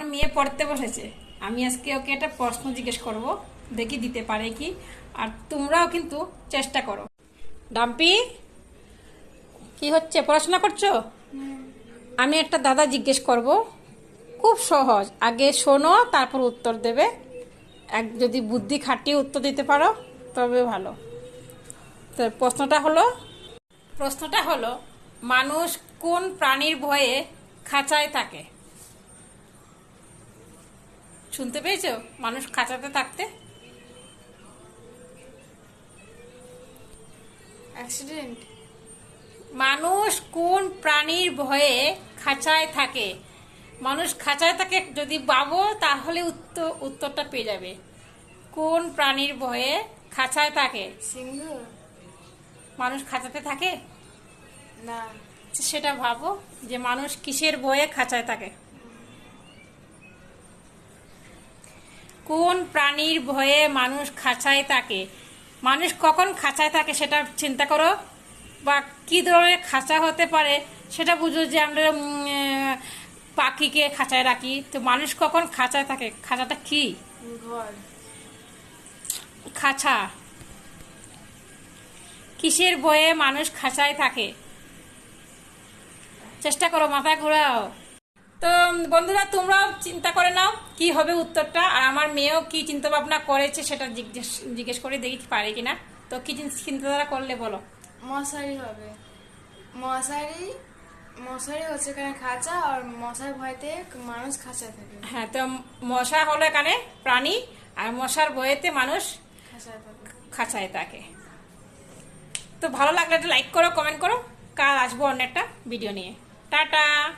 মেয়ে পড়তে বসেছে। আমি আজকে ওকে একটা প্রশ্ন জিজ্ঞেস করব, দেখি দিতে পারে কি। আর তোমরাও কিন্তু চেষ্টা করো। ডাম্পি, কি হচ্ছে? পড়াশোনা করছ? আমি একটা দাদা জিজ্ঞেস করব। খুব সহজ। আগে শোনো, তারপর উত্তর দেবে। এক, যদি বুদ্ধি খাটিয়ে উত্তর দিতে পারো, তবে ভালো। তো প্রশ্নটা হলো? প্রশ্নটা হলো, মানুষ কোন প্রাণীর ভয়ে খাঁচায় থাকে? শুনতে পেয়েছ? মানুষ খাঁচাতে থাকতে? অ্যাক্সিডেন্ট মানুষ কোন প্রাণীর ভয়ে খাঁচায় থাকে? মানুষ খাঁচায় থাকে যদি পাবো তাহলে উত্তর উত্তরটা পেয়ে যাবে। কোন প্রাণীর ভয়ে খাঁচায় থাকে? সিংহ? মানুষ খাঁচাতে থাকে? না। সেটা ভাবো যে মানুষ কিসের ভয়ে খাঁচায় থাকে? কোন প্রাণীর ভয়ে মানুষ খাঁচায় থাকে? মানুষ কখন খাঁচায় থাকে সেটা চিন্তা করো। বা কি ধরনের খাঁচা হতে পারে সেটা বুঝো যে আমরা পাখিকে খাঁচায় রাখি। তো মানুষ কখন খাঁচায় থাকে? খাঁচাটা কি? খাঁচা। কিসের বয়ে মানুষ খাঁচায় থাকে? চেষ্টা করো মাথা ঘোরাও। তো বন্ধুরা তোমরাও চিন্তা করে নাও কি হবে উত্তরটা আর আমার মেয়েও কি চিন্তা ভাবনা করেছে সেটা জিজ্ঞেস জিজ্ঞেস করে দেখি পারে কিনা। তো কি চিন- চিন্তাধারা করলে বলো। মশারি হবে। মশারি মশারি হচ্ছে এখানে খাঁচা আর মশার ভয়তে মানুষ খাঁচা থাকে। হ্যাঁ তো মশা হলো এখানে প্রাণী আর মশার ভয়েতে মানুষ খাঁচায় থাকে। তো ভালো লাগলে একটা লাইক করো কমেন্ট করো। কাল আসব অন্য একটা ভিডিও নিয়ে। টাটা!